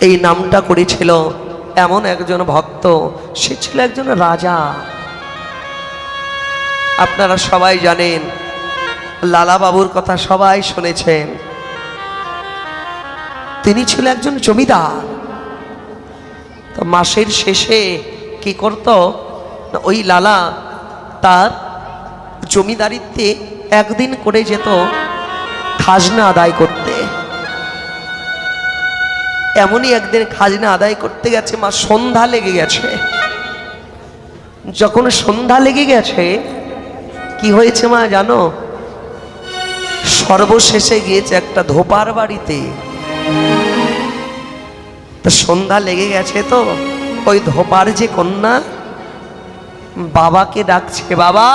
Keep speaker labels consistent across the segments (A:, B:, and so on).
A: এই নামটা করেছিল এমন একজন ভক্ত, সে ছিল একজন রাজা। আপনারা সবাই জানেন লালা বাবুর কথা সবাই শুনেছেন। তিনি ছিল একজন জমিদার। তো মাসের শেষে কি করত? ওই লালা তার জমিদারিত্বে একদিন করে যেত, খাজনা আদায় করতে। এমনই একদিন খাজনা আদায় করতে গেছে, মা, সন্ধ্যা লেগে গেছে। যখন সন্ধ্যা লেগে গেছে, কি হয়েছে মা জানো? সর্বশেষে গিয়েছে একটা ধোপার বাড়িতে। সন্ধ্যা লেগে গেছে তো, ওই ধোপার যে কন্যা, বাবাকে ডাকছে, বাবা!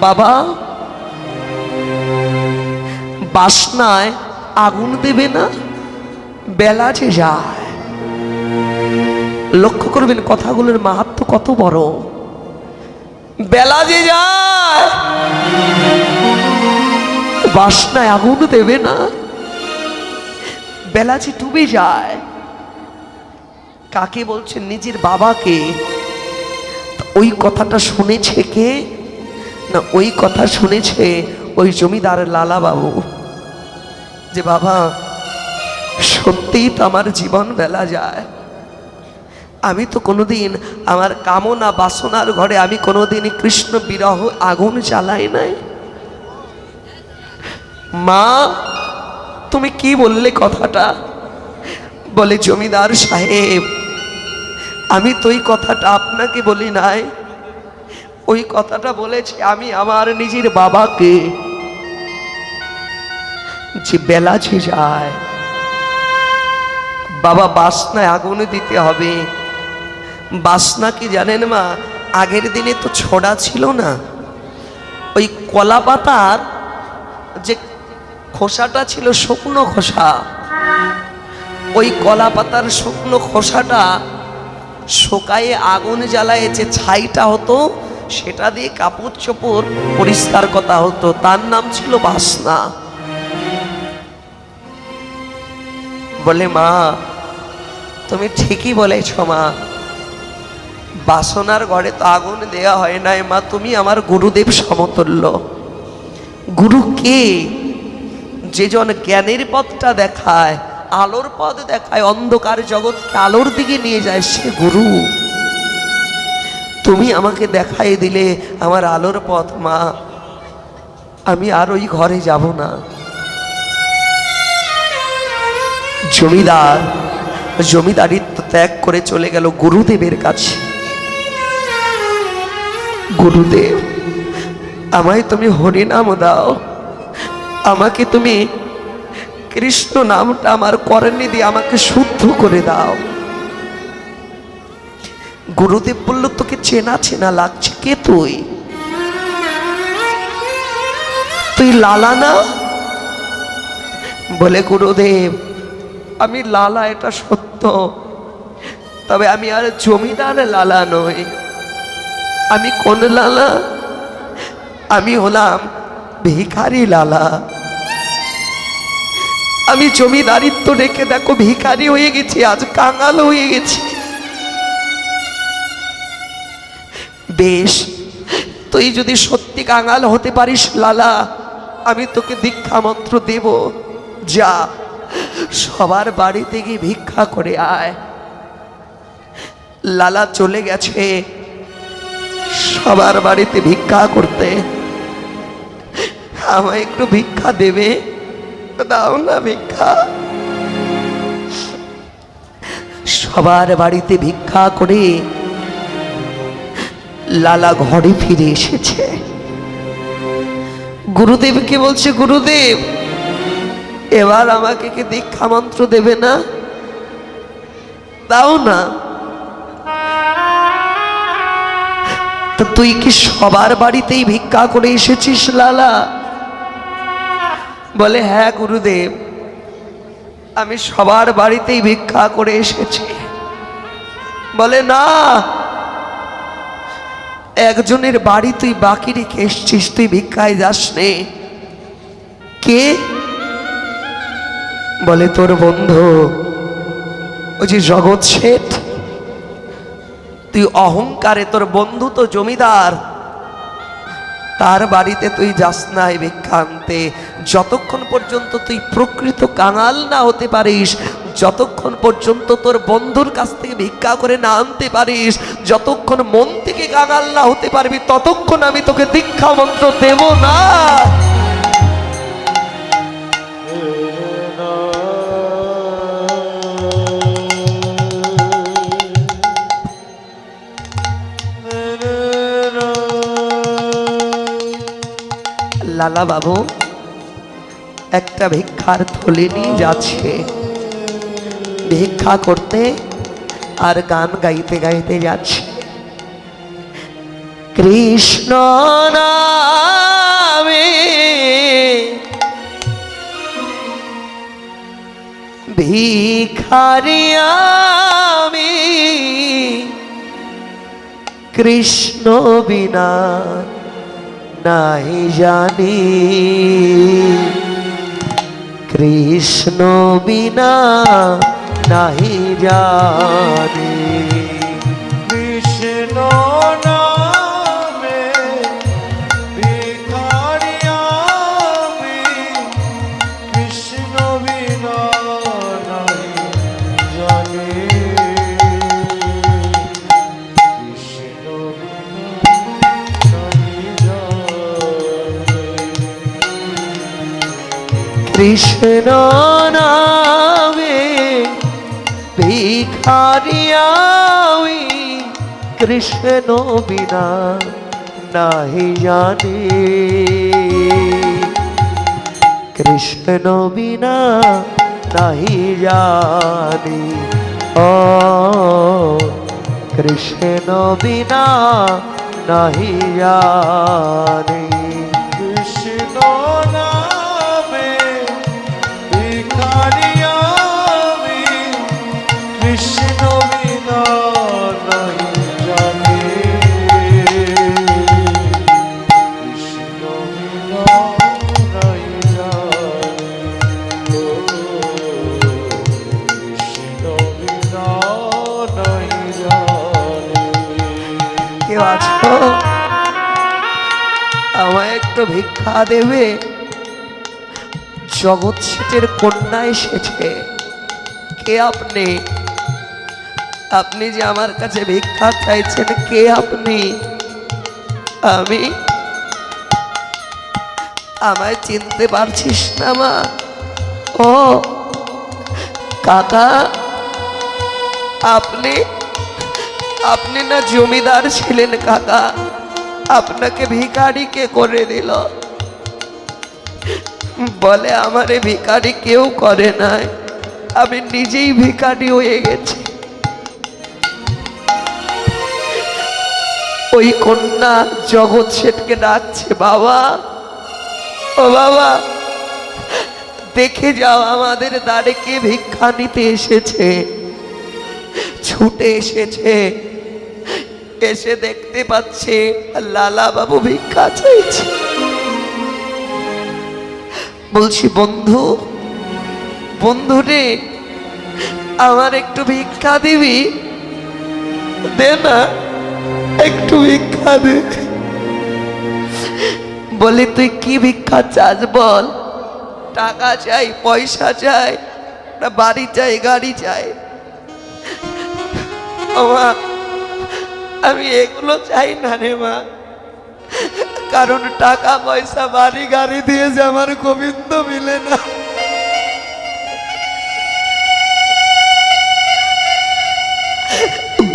A: বাবা! বাসনায় আগুন দেবে না? বেলা যে যায়। লক্ষ্য করবেন কথাগুলোর মাহাত্ম কত বড়। বেলা যে যায়, বাসনায় আগুন দেবে না? বেলা যে ডুবে যায়, কাকে বলছেন নিজের বাবাকে? ওই কথাটা শুনেছে কে? না, ওই কথা শুনেছে ওই জমিদার লালা বাবু যে বাবা, সত্যিই তো আমার জীবন বেলা যায়। আমি তো কোনোদিন আমার কামনা বাসনার ঘরে আমি কোনোদিন কৃষ্ণ বিরহ আগুন জ্বালাই নাই। মা, তুমি কি বললে কথাটা? বলে, জমিদার সাহেব, আমি তো ওই কথাটা আপনাকে বলি নাই। ওই কথাটা বলেছি আমি আমার নিজের বাবাকে। যে বেলা যে যায়, বাবা বাসনায় আগুন দিতে হবে। বাসনা কি জানেন মা? আগের দিনে তো ছড়া ছিল না। ওই কলা পাতার যে খোসাটা ছিল, শুকনো খোসা, ওই কলা পাতার শুকনো খোসাটা শোকায়ে আগুন জ্বালায় যে ছাইটা হতো, সেটা দিয়ে কাপড় চোপড় পরিষ্কার কথা হতো। তার নাম ছিল বাসনা। বলে, মা, তুমি ঠিকই বলেছ, মা। বাসনার ঘরে তো আগুন দেয়া হয় নাই, মা। তুমি আমার গুরুদেব সমতুল্য। গুরু কে? যেজন জ্ঞানের পথটা দেখায়, আলোর পথ দেখায়, অন্ধকার জগৎকে আলোর দিকে নিয়ে যায়, সে গুরু। তুমি আমাকে দেখাই দিলে আমার আলোর পথ, মা। আমি আর ওই ঘরে যাব না। জমিদার, জমিদারিত্ব ত্যাগ করে চলে গেল গুরুদেবের কাছে। গুরুদেব, আমায় তুমি হরিনাম দাও। আমাকে তুমি কৃষ্ণ নামটা আমার করেনি দিয়ে আমাকে শুদ্ধ করে দাও। গুরুদেব বলল, তোকে চেনা চেনা লাগছে। কে তুই? তুই লালা না? বলে গুরুদেব আমি লালা, এটা সত্য। তবে আমি আর জমিদার লালা নই। আমি কোন লালা? আমি হলাম ভিখারি লালা। আমি জমিদারিত্ব রেখে দেখো, ভিখারি হয়ে গেছি, আজ কাঙাল হয়ে গেছি। বেশ, তুই যদি সত্যি কাঙাল হতে পারিস লালা, আমি তোকে দীক্ষা মন্ত্র দেব। যা। সবার বাড়িতে গিয়ে ভিক্ষা করে আয়। লালা চলে গেছে। সবার বাড়িতে ভিক্ষা করতে। আমায় একটু ভিক্ষা দেবে? দাও না ভিক্ষা। সবার বাড়িতে ভিক্ষা করে লালা ঘরে ফিরে এসেছে। গুরুদেবকে বলছে, গুরুদেব এবার আমাকে কি দীক্ষা মন্ত্র দেবে না? দাও না। তুই কি সবার বাড়িতেই ভিক্ষা করে এসেছিস, লালা? বলে হ্যাঁ গুরুদেব, আমি সবার বাড়িতেই ভিক্ষা করে এসেছি। বলে, না, একজনের বাড়ি তুই বাকি রেখে এসছিস, তুই ভিক্ষায় যাস নে কে? বলে, তোর বন্ধু, ওই যে জগৎ শেঠ, তুই অহংকারে তোর বন্ধু তো জমিদার। তার বাড়িতে তুই যাস নাই ভিক্ষা আনতে যতক্ষণ পর্যন্ত তুই প্রকৃত কাঙাল না হতে পারিস, যতক্ষণ পর্যন্ত তোর বন্ধুর কাছ থেকে ভিক্ষা করে না আনতে পারিস, যতক্ষণ মন থেকে কাঙাল না হতে পারবি, ততক্ষণ আমি তোকে দীক্ষা মন্ত্র দেব না। লালা বাবু, একটা ভিক্ষার থলি নিয়ে যাচ্ছে। ভিক্ষা করতে আর গান গাইতে গাইতে যাচ্ছে। কৃষ্ণ নামে ভিখারি আমি কৃষ্ণ বিনা নাই জানি কৃষ্ণ বিনা নাহি জানি
B: কৃষ্ণ নামে ভিখারি আমি কৃষ্ণ বিনা
A: নাহি জানি। কৃষ্ণ বিনা নাহি জানি। ও কৃষ্ণ বিনা নাহি জানি। কেউ আছো? আমায় একটু ভিক্ষা দেবে। জগৎ শেঠের কন্যা এসেছে। কে আপনি? আপনি যে আমার কাছে ভিক্ষা চাইছেন, কে আপনি? আমি? আমায় চিনতে পারছিস না মা। ও, কাকা, আপনি আপনি না জমিদার ছিলেন কাকা। আপনাকে ভিখারি কে করে দিল? বলে আমারে ভিখারি কেউ করে নাই। আমি নিজেই ভিখারি হয়ে গেছি। ওই কন্যা জগৎ শেঠকে ডাকছে, বাবা, ও বাবা, দেখে যাও আমাদের দ্বারে কে ভিক্ষা নিতে এসেছে। ছুটে এসেছে। এসে দেখতে পাচ্ছে, লালা বাবু ভিক্ষা চাইছে। বলছি, বন্ধু বন্ধু রে, আমার একটু ভিক্ষা দিবি? দে না, একটু ভিক্ষা দে। বলি, তুই কি ভিক্ষা চাস বল? টাকা চাই, পয়সা চাই বাড়ি চাই, গাড়ি চাই? মা আমি এগুলো চাই না রে মা। কারণ টাকা পয়সা বাড়ি গাড়ি দিয়ে যে আমার গোবিন্দ মিলে না।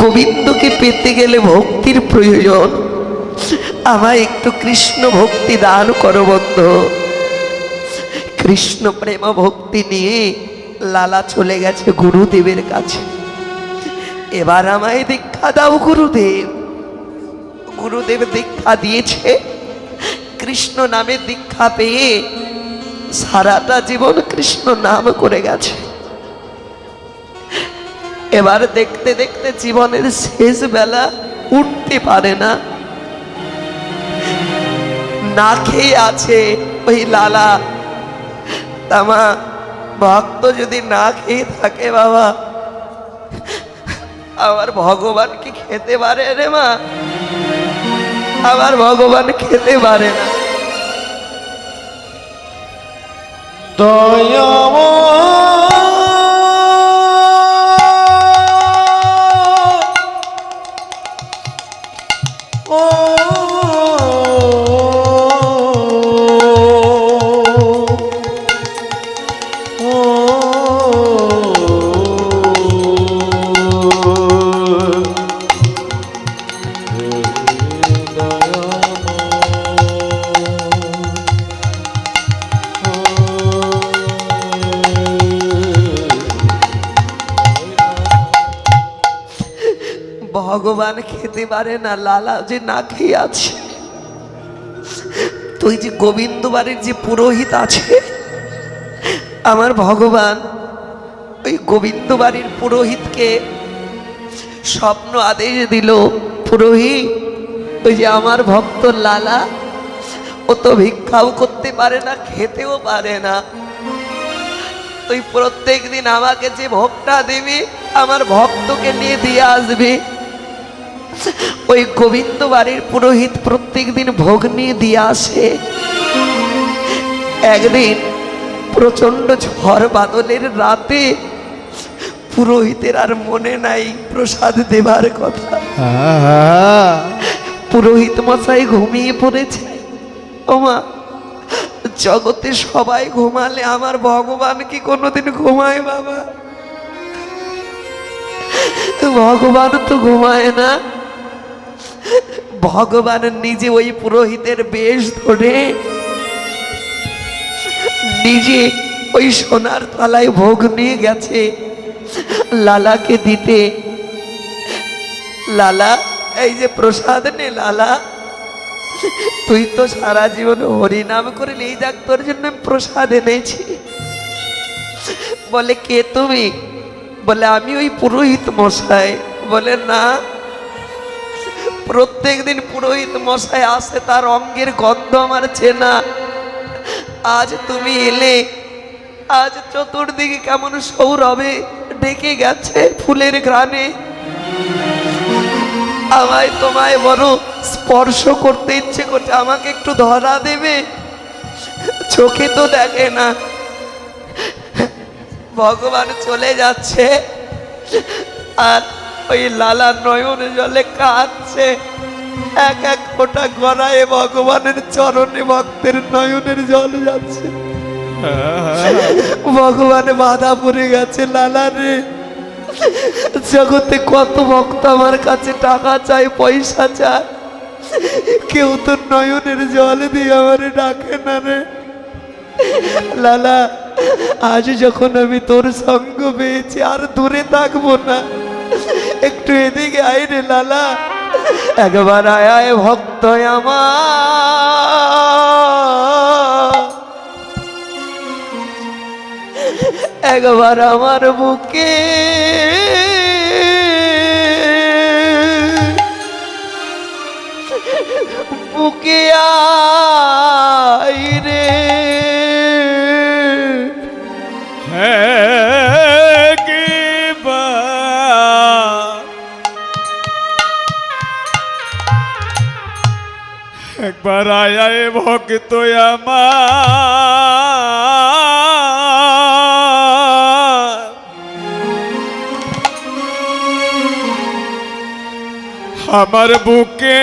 A: গোবিন্দকে পেতে গেলে ভক্তির প্রয়োজন। আমায় একটু কৃষ্ণ ভক্তি দান করো বন্ধু। কৃষ্ণ প্রেম ভক্তি নিয়ে লালা চলে গেছে গুরুদেবের কাছে। এবার আমায় দীক্ষা দাও গুরুদেব। গুরুদেব দীক্ষা দিয়েছে। কৃষ্ণ নামে দীক্ষা পেয়ে সারাটা জীবন কৃষ্ণ নাম করে গেছে। এবার দেখতে দেখতে জীবনের শেষ বেলা উঠতে পারে না। না খেয়ে আছে ওই লালা। তামা ভক্ত যদি না খেয়ে থাকে বাবা আমার ভগবান কি খেতে পারে রে মা? আমার ভগবান খেতে পারে না। ভগবান খেতে পারে না, লালা যে না খেয়ে আছে। তুই যে গোবিন্দ বাড়ির যে পুরোহিত আছে, আমার ভগবান, ওই গোবিন্দ বাড়ির পুরোহিতকে স্বপ্ন আদেশ দিল, পুরোহিত, ওই যে আমার ভক্ত লালা, ও তো ভিক্ষাও করতে পারে না, খেতেও পারে না। তুই প্রত্যেক দিন আমাকে যে ভোগটা দিবি, আমার ভক্তকে নিয়ে দিয়ে আসবি। ওই গোবিন্দ বাড়ির পুরোহিত প্রত্যেক দিন ভোগ নিয়ে দিয়ে আসে। একদিন প্রচণ্ড ঝড় বাদলের রাতে পুরোহিতের আর মনে নাই প্রসাদ দেবার কথা। পুরোহিত মশাই ঘুমিয়ে পড়েছে। ওমা, জগতে সবাই ঘুমালে আমার ভগবান কি কোনোদিন ঘুমায় বাবা? ভগবান তো ঘুমায় না। ভগবান নিজে ওই পুরোহিতের বেশ ধরে নিজে ওই সোনার তলায় ভোগ নিয়ে গেছে। লালাকে দিতে। লালা, এই যে প্রসাদ নে লালা। তুই তো সারা জীবন হরিনাম করে এই দেখ তোর জন্য প্রসাদ এনেছি। বলে, কে তুমি? বলে, আমি ওই পুরোহিত মশাই। বলে, না প্রত্যেক দিন পুরোহিত মশাই আসে, তার অঙ্গের গন্ধ আমার চেনা। আজ তুমি এলে, আজ চতুর্দিকে কেমন সৌরভে ডেকে গেছে ফুলের ঘ্রাণে। আমায় তোমায় বড় স্পর্শ করতে ইচ্ছে করছে, আমাকে একটু ধরা দেবে? চোখে তো দেখে না। ভগবান চলে যাচ্ছে, আর ওই লালা নয়ন জলে কাঁদছে। এক এক ফোঁটা গড়ায় ভগবানের চরণে ভক্তের নয়নের জল যাচ্ছে। ভগবানে বাধা পড়ে গেছে লালা রে। জগতে কত ভক্ত আমার কাছে টাকা চায়, পয়সা চায়। কেউ তো নয়নের জল দিয়ে আমার ডাকে না রে। লালা, আজ যখন আমি তোর সঙ্গ পেয়েছি, আর দূরে থাকব না। একটু এদিকে আয় রে লালা। একবার আয় ভক্ত আমার। একবার আমার বুকে বুকে আই রে।
B: একবার আয় আয় ভক্ত আমার আমার বুকে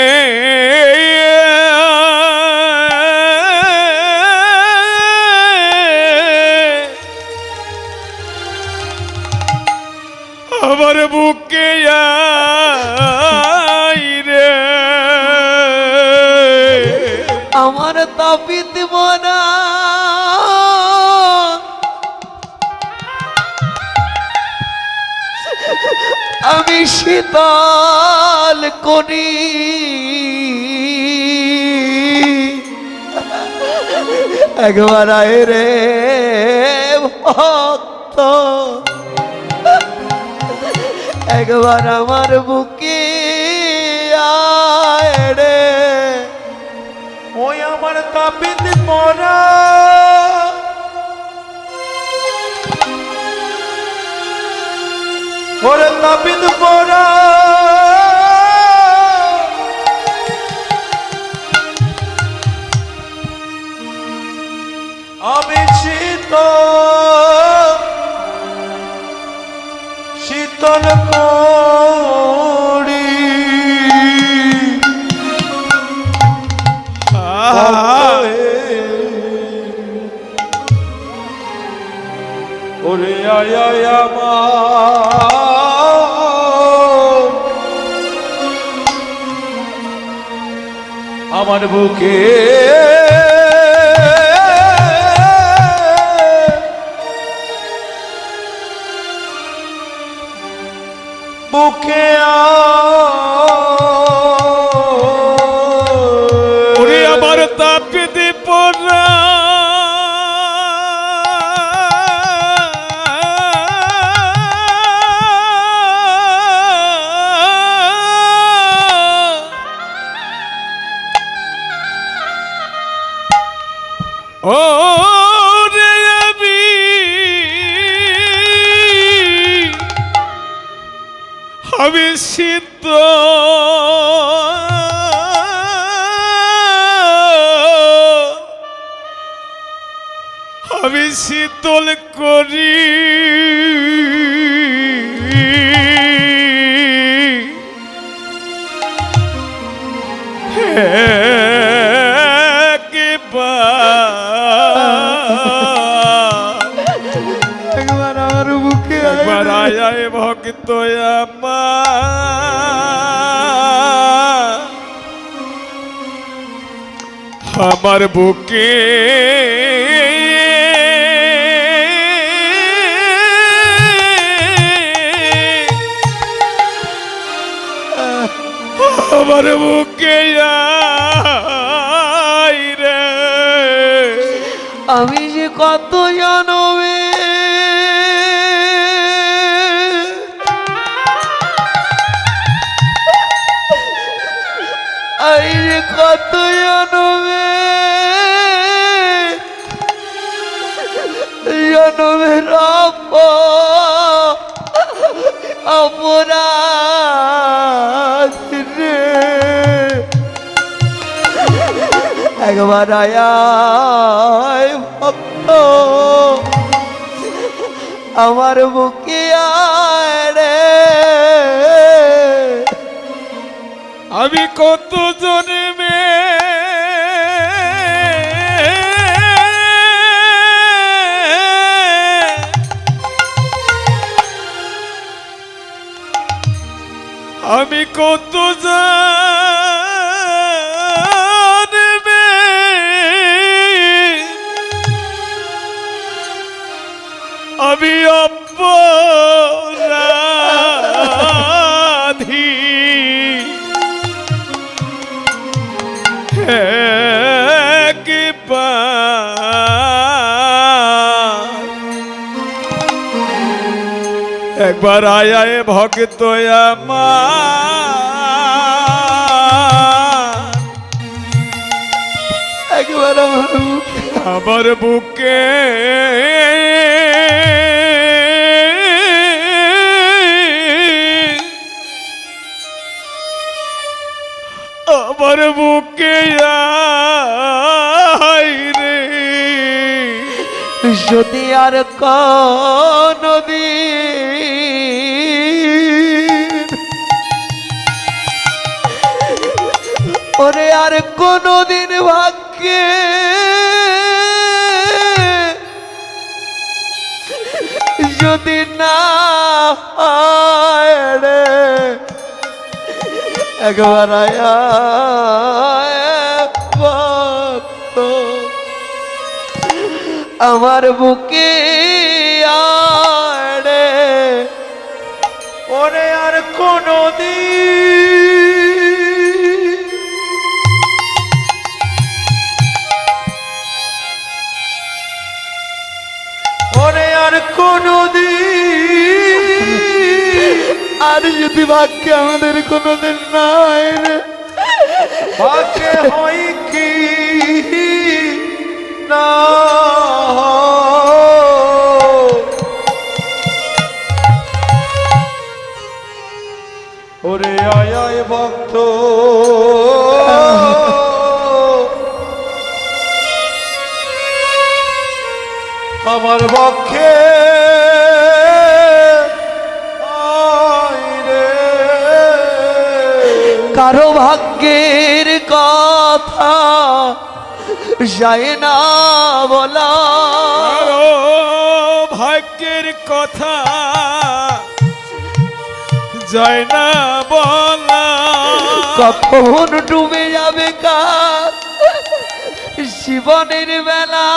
B: আমার
A: তাপিত মনা। আমি শীতল করি একবার আয় রে ভক্ত। একবার আমার বুকে
B: কাবিদ মোরা ওরে কাবিদ মোরা আমি শীত শীতল আমার বুকে
C: ও রে আমি। আমি সিদ্ধ
B: আমার বুকে।
C: আমার বুকে রে।
A: আমি যে কত জনমে কত জনমে অপরাধ রে। একবার আয় ভক্ত আমার বুকে আয় রে
C: আমি কত জন্মে আমি কত জানবে? আমি অপরাধী একবার আয় আয় ভক্ত
A: একবার আমার বুকে
C: আমার বুকে রে।
A: যদি আর কোনদিন আর কোনদিন ভাগ্যে। যদি না একবার আমার বুকে আড়ে
B: ওরে আর কোনো ওরে আর
A: আর যদি ভাগ্যে আমাদের কোনোদিন না রে,
B: ভাগ্যে হয় কি? না। ভক্ত। আমার পক্ষে
A: কারও ভাগ্যের কথা যায় না বলা।
C: ভাগ্যের কথা যায় না বলা।
A: কখন ডুবে যাবে কার জীবনের বেলা?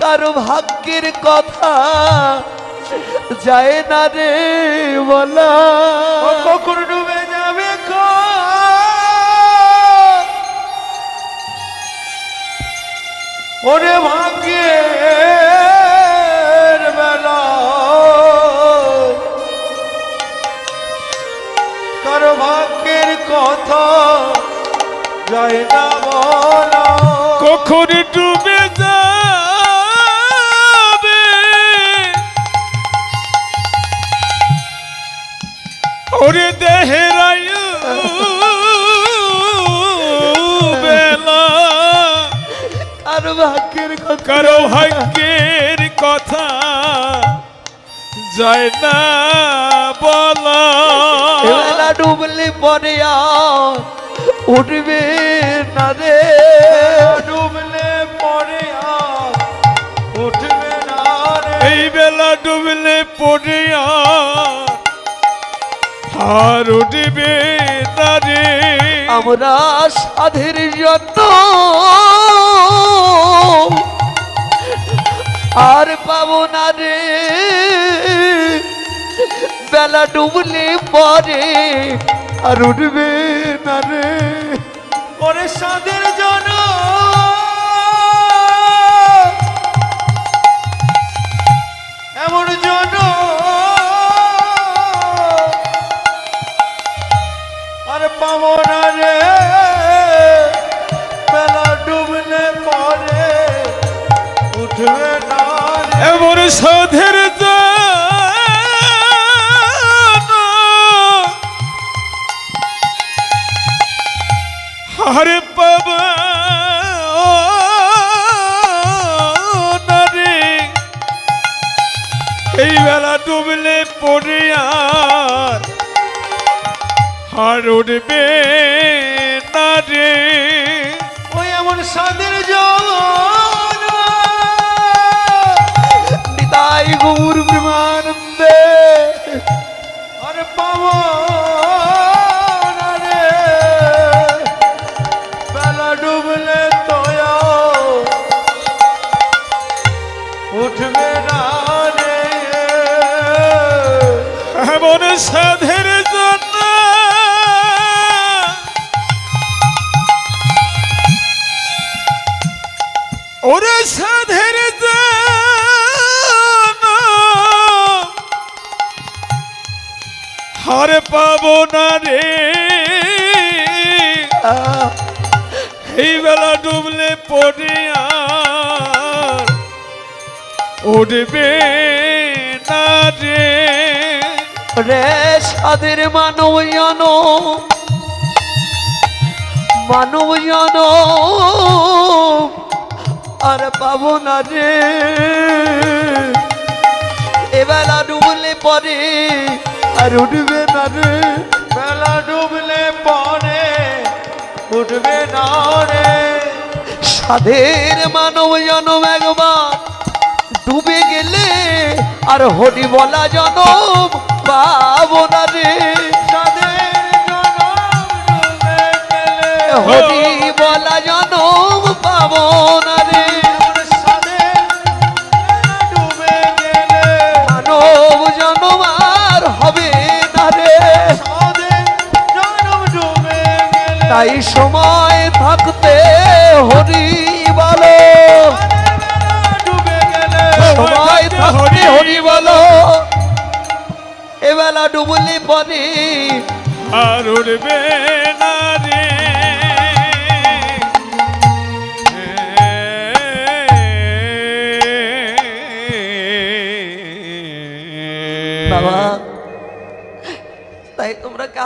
A: কারও ভাগ্যের কথা যায় না রে বলা
B: কখন ডুবে যাবে ওরে ভাগ্যের বেলা। কারও ভাগ্যের কথা যায় না বলা।
C: কখন ডুবে ওরে দেহের বেলা।
A: কারও ভাগ্যের কথা।
C: কারও ভাগ্যের কথা যায় না বলা।
A: বেলা ডুবলে পরে উঠবে না রে।
B: ডুবলে পরে উঠবে না
C: এই বেলা ডুবলে পড়ে আর উঠবে না রে
A: আমরা সাধের যত আর পাবো না রে। বেলা ডুবলে পরে আর উঠবে না রে।
B: ওরে সাদের জন। এমন জন।
C: এমন সাধের হারে পাবা এই বেলা ডুবলে পড়ে আর হার উঠবে না রে
B: ওই এমন সাদের
A: নিতাই গৌর প্রেমানন্দে
B: আর পাবো না রে বেলা ডুবলে তোয়া উঠবে না রে
C: এমন হারে পাবো না রে। এই বেলা ডুবলে পড়ে আর উঠবে না রে।
A: রে সাদের মানব জন মানব জন আর পাবো না রে। এবেলা ডুবলে পরে আর উঠবে না রে।
B: বেলা ডুবলে পরে, উঠবে না রে।
A: সাধের মানব জনম একবার ডুবে গেলে, আর হরি বলা জনম পাবো না রে।
B: সাদের জনম ডুবে গেলে,
A: হরি বলা জনম পাবো না রে। সময় থাকতে হরি বলো। সময় থাকতে হরি বলো। এবেলা ডুবলি পরি।
C: আর উঠবে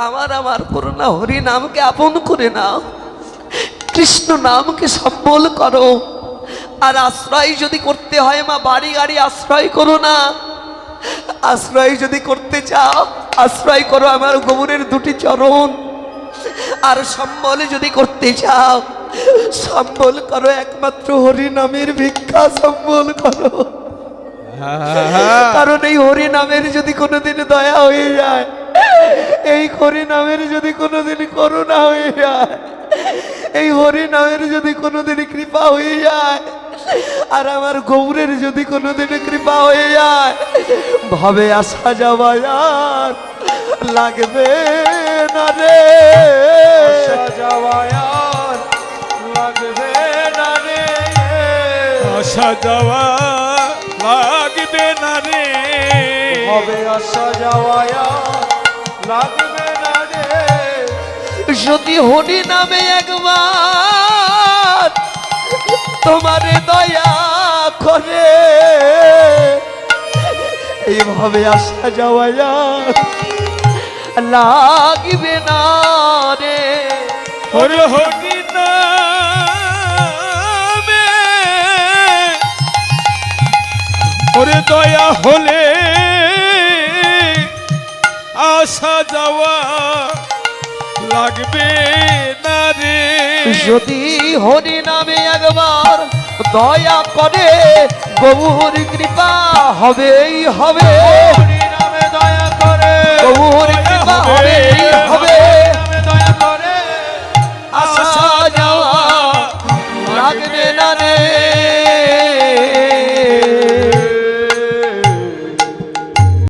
A: আমার আমার করো না হরি নামকে আপন করে নাও। কৃষ্ণ নামকে সম্বল করো। আর আশ্রয় যদি করতে হয় মা বাড়ি গাড়ি আশ্রয় করো না। আশ্রয় যদি করতে চাও আশ্রয় করো আমার গোবরের দুটি চরণ। আর সম্বল যদি করতে চাও সম্বল করো একমাত্র হরি নামের ভিক্ষা সম্বল করো। কারণ এই হরি নামের যদি কোনোদিন দয়া হয়ে যায় এই হরি নামের যদি কোনোদিন করুণা হয়ে যায় এই হরি নামের যদি কোনোদিন কৃপা হয়ে যায় আর আমার গৌরের যদি কোনোদিন কৃপা হয়ে যায় ভাবে আসা যাওয়া আর লাগবে না রে।
B: আর লাগবে না রে।
C: আসা যাওয়া লাগবে না রে।
B: হবে আসা যাওয়ায় আর লাগবে না রে।
A: যদি হরি নামে একবার তোমারে দয়া করে এইভাবে আসা যাওয়া লাগবে না রে।
C: হরি হরি নামে। ওরে দয়া হলে আসা যাওয়া লাগবে না রে।
A: যদি হরি নামে একবার দয়া করে গৌর কৃপা হবেই হবে।
B: হরি নামে দয়া করে
A: গৌর